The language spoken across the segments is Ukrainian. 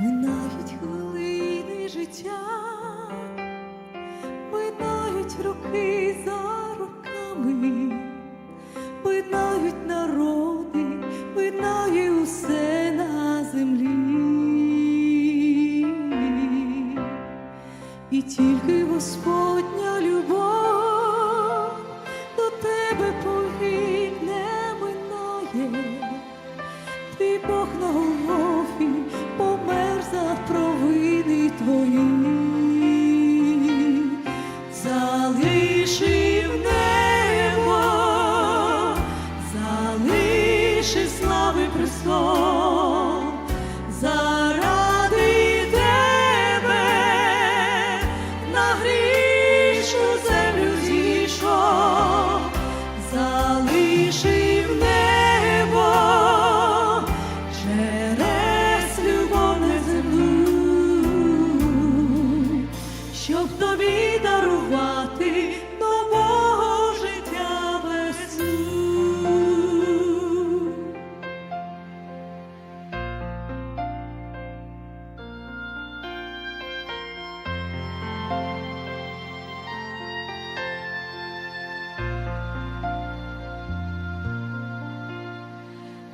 минають хвилини життя, минають руки за.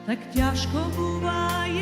так тяжко буває.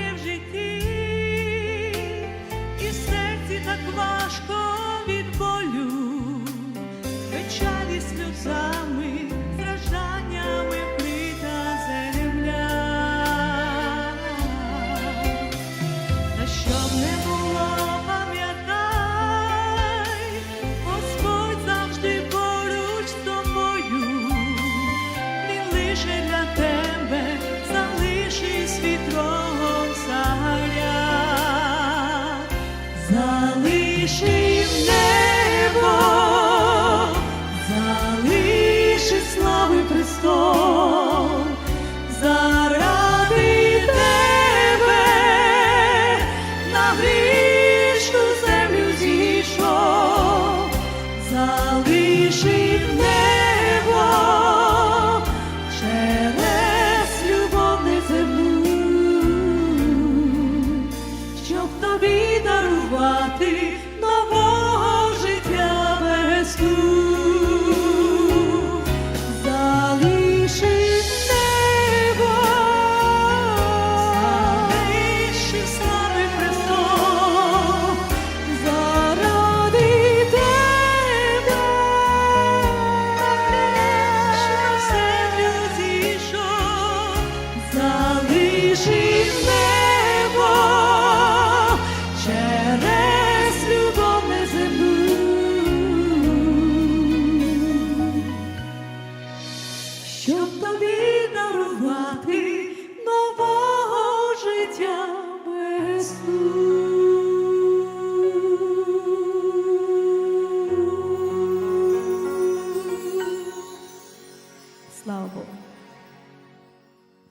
Залишилися de.